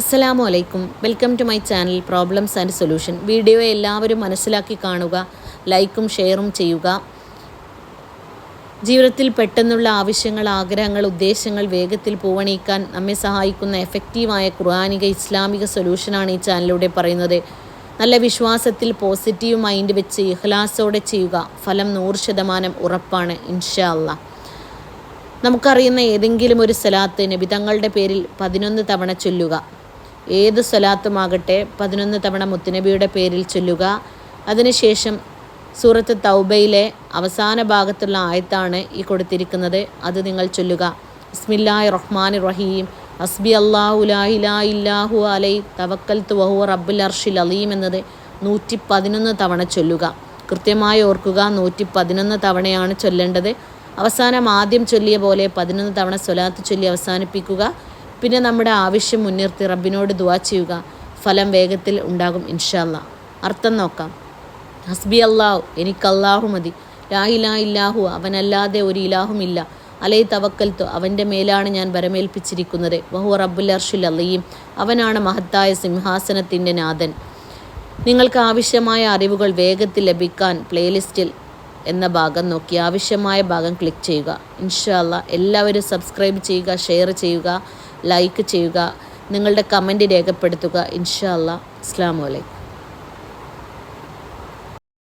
അസ്സലാമു അലൈക്കും welcome to my channel problems and solution. Video എല്ലാവരും മനസ്സിലാക്കി കാണുക ലൈക്കും ഷെയറും ചെയ്യുക. ജീവിതത്തിൽ പെട്ടെന്നുള്ള ആവശ്യങ്ങൾ ആഗ്രഹങ്ങൾ ഉദ്ദേശങ്ങൾ വേഗത്തിൽ പൂവണിയിക്കാൻ നമ്മെ സഹായിക്കുന്ന എഫക്റ്റീവായ ഖുർആാനിക ഇസ്ലാമിക സൊല്യൂഷനാണ് ഈ ചാനലിലൂടെ പറയുന്നത്. നല്ല വിശ്വാസത്തിൽ പോസിറ്റീവ് മൈൻഡ് വെച്ച് ഇഹ്ലാസോടെ ചെയ്യുക ഫലം നൂറ് ശതമാനം ഉറപ്പാണ് ഇൻഷാ നമുക്കറിയുന്ന ഏതെങ്കിലും ഒരു സ്ഥലത്ത് നബിതങ്ങളുടെ പേരിൽ പതിനൊന്ന് തവണ ചൊല്ലുക. ഏത് സ്വലാത്തുമാകട്ടെ പതിനൊന്ന് തവണ മുത്തുനബിയുടെ പേരിൽ ചൊല്ലുക. അതിനുശേഷം സൂറത്ത് തൗബയിലെ അവസാന ഭാഗത്തുള്ള ആയത്താണ് ഈ കൊടുത്തിരിക്കുന്നത്. അത് നിങ്ങൾ ചൊല്ലുക. ഇസ്മില്ലായ് റഹ്മാൻ റഹീം അസ്ബി അള്ളാഹുലാഹിലാഹു അലൈ. തവക്കൽ തുഹു റബ്ബുൽ അർഷിൽ അലീം എന്നത് നൂറ്റി പതിനൊന്ന് തവണ ചൊല്ലുക. കൃത്യമായി ഓർക്കുക നൂറ്റി പതിനൊന്ന് തവണയാണ് ചൊല്ലേണ്ടത്. അവസാനം ആദ്യം ചൊല്ലിയ പോലെ പതിനൊന്ന് തവണ സ്വലാത്ത് ചൊല്ലി അവസാനിപ്പിക്കുക. പിന്നെ നമ്മുടെ ആവശ്യം മുൻനിർത്തി റബ്ബിനോട് ദുവാ ചെയ്യുക. ഫലം വേഗത്തിൽ ഉണ്ടാകും ഇൻഷാല്ല. അർത്ഥം നോക്കാം. ഹസ്ബി അള്ളാഹു എനിക്ക് അള്ളാഹു മതി. ലാ ഇലാ ഇല്ലാഹു അവനല്ലാതെ ഒരു ഇലാഹും ഇല്ല. അലൈ തവക്കൽത്തു അവന്റെ മേലാണ് ഞാൻ വരമേൽപ്പിച്ചിരിക്കുന്നത്. ബഹു റബ്ബുൽ അർഷുൽ അല്ലയും അവനാണ് മഹത്തായ സിംഹാസനത്തിന്റെ നാഥൻ. നിങ്ങൾക്ക് ആവശ്യമായ അറിവുകൾ വേഗത്തിൽ ലഭിക്കാൻ പ്ലേലിസ്റ്റിൽ എന്ന ഭാഗം നോക്കി ആവശ്യമായ ഭാഗം ക്ലിക്ക് ചെയ്യുക. ഇൻഷാല്ല എല്ലാവരും സബ്സ്ക്രൈബ് ചെയ്യുക ഷെയർ ചെയ്യുക. ലൈക്ക് ചെയ്യുക നിങ്ങളുടെ കമന്റ് രേഖപ്പെടുത്തുക. ഇൻഷാ വലൈക്കും